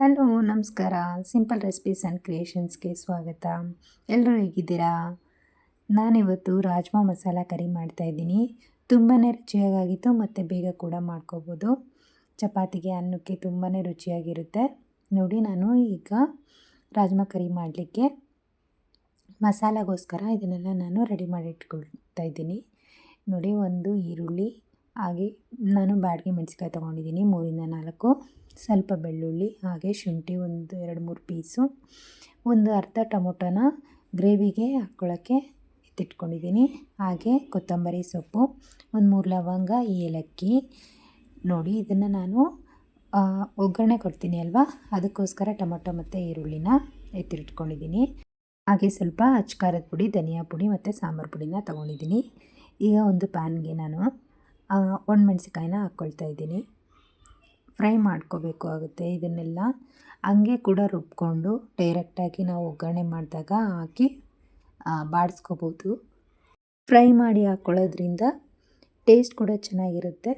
Hello, ನಮಸ್ಕಾರ. Simple recipes and ಕ್ರಿಯೇಷನ್ಸ್ಗೆ ಸ್ವಾಗತ. ಎಲ್ಲರೂ ಹೇಗಿದ್ದೀರಾ? ನಾನಿವತ್ತು ರಾಜ್ಮಾ ಮಸಾಲ ಕರಿ ಮಾಡ್ತಾಯಿದ್ದೀನಿ ತುಂಬಾ ರುಚಿಯಾಗಿತ್ತು ಮತ್ತು ಬೇಗ ಕೂಡ ಮಾಡ್ಕೋಬೋದು. ಚಪಾತಿಗೆ ಅನ್ನಕ್ಕೆ ತುಂಬಾ ರುಚಿಯಾಗಿರುತ್ತೆ. ನೋಡಿ, ನಾನು ಈಗ ರಾಜ್ಮಾ ಕರಿ ಮಾಡಲಿಕ್ಕೆ ಮಸಾಲಗೋಸ್ಕರ ಇದನ್ನೆಲ್ಲ ನಾನು ರೆಡಿ ಮಾಡಿ ಇಟ್ಕೊಳ್ತಾ ಇದ್ದೀನಿ. ನೋಡಿ, ಒಂದು ಈರುಳ್ಳಿ, ಹಾಗೆ ನಾನು ಬಾಡಿಗೆ ಮೆಣಸಿಕಾಯಿ ತೊಗೊಂಡಿದ್ದೀನಿ, ಮೂರಿಂದ ನಾಲ್ಕು. ಸ್ವಲ್ಪ ಬೆಳ್ಳುಳ್ಳಿ, ಹಾಗೆ ಶುಂಠಿ ಒಂದು ಎರಡು ಮೂರು ಪೀಸು. ಒಂದು ಅರ್ಧ ಟೊಮೊಟೊನ ಗ್ರೇವಿಗೆ ಹಾಕ್ಕೊಳ್ಳೋಕ್ಕೆ ಎತ್ತಿಟ್ಕೊಂಡಿದ್ದೀನಿ. ಹಾಗೆ ಕೊತ್ತಂಬರಿ ಸೊಪ್ಪು, ಒಂದು ಮೂರು ಲವಂಗ, ಏಲಕ್ಕಿ. ನೋಡಿ, ಇದನ್ನು ನಾನು ಒಗ್ಗರಣೆ ಕೊಡ್ತೀನಿ ಅಲ್ವಾ? ಅದಕ್ಕೋಸ್ಕರ ಟೊಮೊಟೊ ಮತ್ತು ಈರುಳ್ಳಿನ ಎತ್ತಿಟ್ಕೊಂಡಿದ್ದೀನಿ. ಹಾಗೆ ಸ್ವಲ್ಪ ಅಚ್ಕಾರದ ಪುಡಿ, ಧನಿಯಾ ಪುಡಿ ಮತ್ತು ಸಾಂಬಾರು ಪುಡಿನ ತೊಗೊಂಡಿದ್ದೀನಿ. ಈಗ ಒಂದು ಪ್ಯಾನ್ಗೆ ನಾನು ಒಣಮೆಣ್ಸಿಕಾಯಿನ ಹಾಕ್ಕೊಳ್ತಾ ಇದ್ದೀನಿ. ಫ್ರೈ ಮಾಡ್ಕೋಬೇಕು ಆಗುತ್ತೆ. ಇದನ್ನೆಲ್ಲ ಹಂಗೆ ಕೂಡ ರುಬ್ಬಿಕೊಂಡು ಡೈರೆಕ್ಟಾಗಿ ನಾವು ಒಗ್ಗರಣೆ ಮಾಡಿದಾಗ ಹಾಕಿ ಬಾಡಿಸ್ಕೋಬೋದು. ಫ್ರೈ ಮಾಡಿ ಹಾಕ್ಕೊಳ್ಳೋದ್ರಿಂದ ಟೇಸ್ಟ್ ಕೂಡ ಚೆನ್ನಾಗಿರುತ್ತೆ.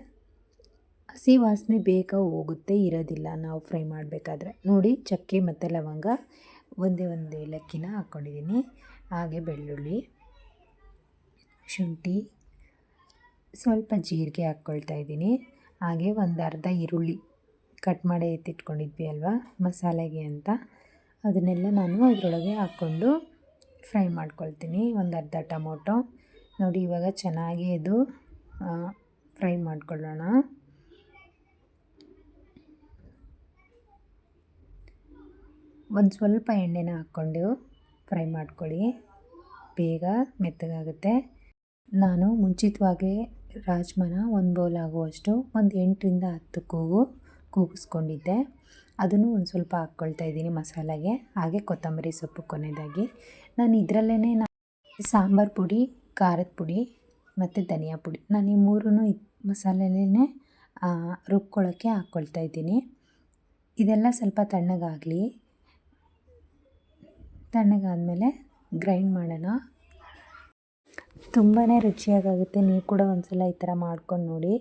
ಹಸಿ ವಾಸನೆ ಬೇಗ ಹೋಗುತ್ತೆ, ಇರೋದಿಲ್ಲ ನಾವು ಫ್ರೈ ಮಾಡಬೇಕಾದ್ರೆ. ನೋಡಿ, ಚಕ್ಕೆ ಮತ್ತು ಲವಂಗ ಒಂದೇ ಒಂದು ಏಲಕ್ಕಿನ ಹಾಕ್ಕೊಂಡಿದ್ದೀನಿ. ಹಾಗೆ ಬೆಳ್ಳುಳ್ಳಿ, ಶುಂಠಿ, ಸ್ವಲ್ಪ ಜೀರಿಗೆ ಹಾಕ್ಕೊಳ್ತಾ ಇದ್ದೀನಿ. ಹಾಗೆ ಒಂದು ಅರ್ಧ ಈರುಳ್ಳಿ ಕಟ್ ಮಾಡಿ ಎತ್ತಿಟ್ಕೊಂಡಿದ್ವಿ ಅಲ್ವಾ, ಮಸಾಲೆಗೆ ಅಂತ. ಅದನ್ನೆಲ್ಲ ನಾನು ಅದರೊಳಗೆ ಹಾಕ್ಕೊಂಡು ಫ್ರೈ ಮಾಡ್ಕೊಳ್ತೀನಿ. ಒಂದು ಅರ್ಧ ಟೊಮೊಟೊ. ನೋಡಿ, ಇವಾಗ ಚೆನ್ನಾಗಿ ಇದು ಫ್ರೈ ಮಾಡ್ಕೊಳ್ಳೋಣ. ಒಂದು ಸ್ವಲ್ಪ ಎಣ್ಣೆನ ಹಾಕ್ಕೊಂಡು ಫ್ರೈ ಮಾಡ್ಕೊಳ್ಳಿ. ಬೇಗ ಮೆತ್ತಗಾಗುತ್ತೆ. ನಾನು ಮುಂಚಿತವಾಗೇ ರಾಜ್ಮಾನ ಒಂದು ಬೌಲ್ ಆಗುವಷ್ಟು ಒಂದು ಎಂಟರಿಂದ ಹತ್ತು ಕೂಗು ಕೂಗಿಸ್ಕೊಂಡಿದ್ದೆ. ಅದನ್ನು ಒಂದು ಸ್ವಲ್ಪ ಹಾಕ್ಕೊಳ್ತಾ ಇದ್ದೀನಿ ಮಸಾಲೆಗೆ. ಹಾಗೆ ಕೊತ್ತಂಬರಿ ಸೊಪ್ಪು ಕೊನೆಯದಾಗಿ. ನಾನು ಇದರಲ್ಲೇ ಸಾಂಬಾರು ಪುಡಿ, ಖಾರದ ಪುಡಿ ಮತ್ತು ಧನಿಯಾ ಪುಡಿ. ನಾನು ಈ ಮೂರೂ ಮಸಾಲೆಲೇ ರುಬ್ಕೊಳ್ಳೋಕ್ಕೆ ಹಾಕ್ಕೊಳ್ತಾ ಇದ್ದೀನಿ. ಇದೆಲ್ಲ ಸ್ವಲ್ಪ ತಣ್ಣಗಾಗಲಿ. ತಣ್ಣಗಾದಮೇಲೆ ಗ್ರೈಂಡ್ ಮಾಡೋಣ. ತುಂಬಾ ರುಚಿಯಾಗುತ್ತೆ ನೀವು ಕೂಡ ಒಂದ್ಸಲ ಈ ಥರ ಮಾಡ್ಕೊಂಡು ನೋಡಿ.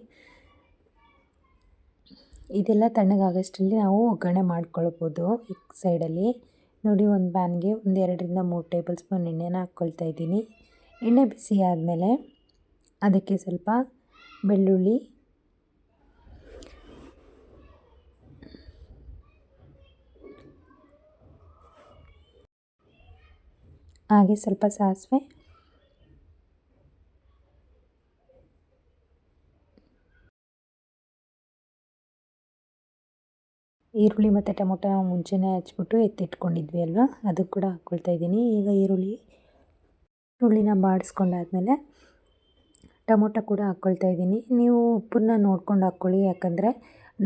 ಇದೆಲ್ಲ ತಣ್ಣಗಾಗೋಷ್ಟರಲ್ಲಿ ನಾವು ಒಗ್ಗರಣೆ ಮಾಡ್ಕೊಳ್ಬೋದು ಈ ಸೈಡಲ್ಲಿ. ನೋಡಿ, ಒಂದು ಪ್ಯಾನ್ಗೆ ಒಂದು ಎರಡರಿಂದ ಮೂರು ಟೇಬಲ್ ಸ್ಪೂನ್ ಎಣ್ಣೆನ ಹಾಕ್ಕೊಳ್ತಾ ಇದ್ದೀನಿ. ಎಣ್ಣೆ ಬಿಸಿ ಆದಮೇಲೆ ಅದಕ್ಕೆ ಸ್ವಲ್ಪ ಬೆಳ್ಳುಳ್ಳಿ, ಹಾಗೆ ಸ್ವಲ್ಪ ಸಾಸಿವೆ ಈರುಳ್ಳಿ ಮತ್ತು ಟೊಮೊಟೊ ಮುಂಚೆನೇ ಹಚ್ಬಿಟ್ಟು ಎತ್ತಿಟ್ಕೊಂಡಿದ್ವಿ ಅಲ್ವಾ? ಅದು ಕೂಡ ಹಾಕ್ಕೊಳ್ತಾ ಇದ್ದೀನಿ. ಈಗ ಈರುಳ್ಳಿ, ಈರುಳ್ಳಿನ ಬಾಡಿಸ್ಕೊಂಡಾದ್ಮೇಲೆ ಟೊಮೊಟೊ ಕೂಡ ಹಾಕ್ಕೊಳ್ತಾ ಇದ್ದೀನಿ. ನೀವು ಉಪ್ಪನ್ನ ನೋಡ್ಕೊಂಡು ಹಾಕ್ಕೊಳ್ಳಿ. ಯಾಕಂದರೆ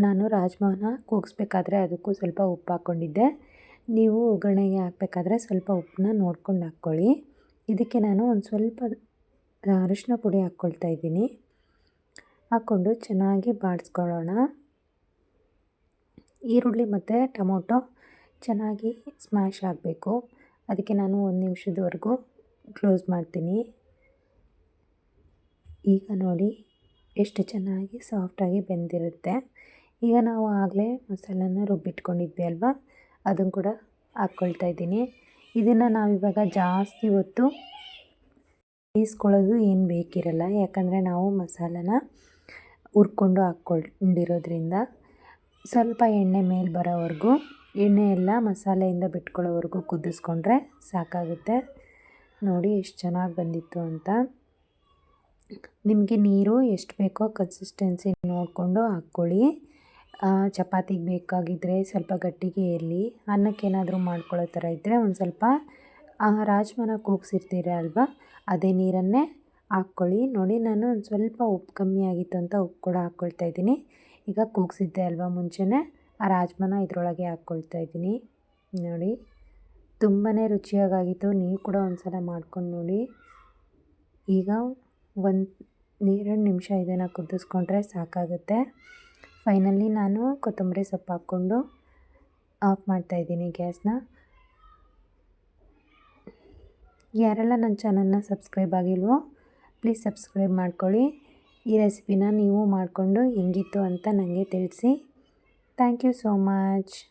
ನಾನು ರಾಜ್ಮಾನ ಕೂಗಿಸ್ಬೇಕಾದ್ರೆ ಅದಕ್ಕೂ ಸ್ವಲ್ಪ ಉಪ್ಪು ಹಾಕ್ಕೊಂಡಿದ್ದೆ. ನೀವು ಒಗ್ಗರಣೆಗೆ ಹಾಕಬೇಕಾದ್ರೆ ಸ್ವಲ್ಪ ಉಪ್ಪನ್ನ ನೋಡ್ಕೊಂಡು ಹಾಕ್ಕೊಳ್ಳಿ. ಇದಕ್ಕೆ ನಾನು ಒಂದು ಸ್ವಲ್ಪ ಅರಿಶಿನ ಪುಡಿ ಹಾಕ್ಕೊಳ್ತಾ ಇದ್ದೀನಿ. ಹಾಕ್ಕೊಂಡು ಚೆನ್ನಾಗಿ ಬಾಡಿಸ್ಕೊಳ್ಳೋಣ. ಈರುಳ್ಳಿ ಮತ್ತು ಟೊಮೊಟೊ ಚೆನ್ನಾಗಿ ಸ್ಮ್ಯಾಶ್ ಆಗಬೇಕು. ಅದಕ್ಕೆ ನಾನು ಒಂದು ನಿಮಿಷದವರೆಗೂ ಕ್ಲೋಸ್ ಮಾಡ್ತೀನಿ. ಈಗ ನೋಡಿ ಎಷ್ಟು ಚೆನ್ನಾಗಿ ಸಾಫ್ಟಾಗಿ ಬೆಂದಿರುತ್ತೆ. ಈಗ ನಾವು ಆಗಲೇ ಮಸಾಲನ ರುಬ್ಬಿಟ್ಕೊಂಡಿದ್ವಿ ಅಲ್ವಾ? ಅದನ್ನು ಕೂಡ ಹಾಕ್ಕೊಳ್ತಾ ಇದ್ದೀನಿ. ಇದನ್ನು ನಾವಿವಾಗ ಜಾಸ್ತಿ ಹೊತ್ತು ಬೇಯಿಸ್ಕೊಳ್ಳೋದು ಏನು ಬೇಕಿರಲ್ಲ. ಯಾಕಂದರೆ ನಾವು ಮಸಾಲನ ಹುರ್ಕೊಂಡು ಹಾಕ್ಕೊಂಡಿರೋದ್ರಿಂದ ಸ್ವಲ್ಪ ಎಣ್ಣೆ ಮೇಲೆ ಬರೋವರೆಗೂ, ಎಣ್ಣೆ ಎಲ್ಲ ಮಸಾಲೆಯಿಂದ ಬಿಟ್ಕೊಳ್ಳೋವರೆಗೂ ಕುದಿಸ್ಕೊಂಡ್ರೆ ಸಾಕಾಗುತ್ತೆ. ನೋಡಿ ಎಷ್ಟು ಚೆನ್ನಾಗಿ ಬಂದಿತ್ತು ಅಂತ. ನಿಮಗೆ ನೀರು ಎಷ್ಟು ಬೇಕೋ ಕನ್ಸಿಸ್ಟೆನ್ಸಿ ನೋಡಿಕೊಂಡು ಹಾಕ್ಕೊಳ್ಳಿ. ಚಪಾತಿಗೆ ಬೇಕಾಗಿದ್ದರೆ ಸ್ವಲ್ಪ ಗಟ್ಟಿಗೆ ಇರಲಿ. ಅನ್ನಕ್ಕೇನಾದರೂ ಮಾಡ್ಕೊಳ್ಳೋ ಥರ ಇದ್ದರೆ ಒಂದು ಸ್ವಲ್ಪ ರಾಜ್ಮನ ಕೂಗಿಸಿರ್ತೀರ ಅಲ್ವಾ? ಅದೇ ನೀರನ್ನೇ ಹಾಕ್ಕೊಳ್ಳಿ. ನೋಡಿ ನಾನು ಒಂದು ಸ್ವಲ್ಪ ಉಪ್ಪು ಕಮ್ಮಿ ಆಗಿತ್ತು ಅಂತ ಉಪ್ಪು ಕೂಡ ಹಾಕ್ಕೊಳ್ತಾ ಇದ್ದೀನಿ. ಈಗ ಕುಗ್ಸಿದ್ದೆ ಅಲ್ವಾ ಮುಂಚೆನೇ? ಆ ರಾಜ್ಮಾನ ಇದರೊಳಗೆ ಹಾಕ್ಕೊಳ್ತಾ ಇದ್ದೀನಿ. ನೋಡಿ ತುಂಬಾ ರುಚಿಯಾಗಿತ್ತು ನೀವು ಕೂಡ ಒಂದ್ಸಲ ಮಾಡ್ಕೊಂಡು ನೋಡಿ. ಈಗ ಒಂದು, ಎರಡು ನಿಮಿಷ ಇದನ್ನು ಕುದಿಸ್ಕೊಂಡ್ರೆ ಸಾಕಾಗುತ್ತೆ. ಫೈನಲಿ ನಾನು ಕೊತ್ತಂಬರಿ ಸೊಪ್ಪು ಹಾಕ್ಕೊಂಡು ಆಫ್ ಮಾಡ್ತಾಯಿದ್ದೀನಿ ಗ್ಯಾಸ್ನ. ಯಾರೆಲ್ಲ ನನ್ನ ಚಾನಲ್ನ ಸಬ್ಸ್ಕ್ರೈಬ್ ಆಗಿಲ್ವೋ, ಪ್ಲೀಸ್ ಸಬ್ಸ್ಕ್ರೈಬ್ ಮಾಡ್ಕೊಳ್ಳಿ. ಈ ರೆಸಿಪಿನ ನೀವು ಮಾಡಿಕೊಂಡು ಹೆಂಗಿತ್ತು ಅಂತ ನನಗೆ ತಿಳಿಸಿ. Thank you so much.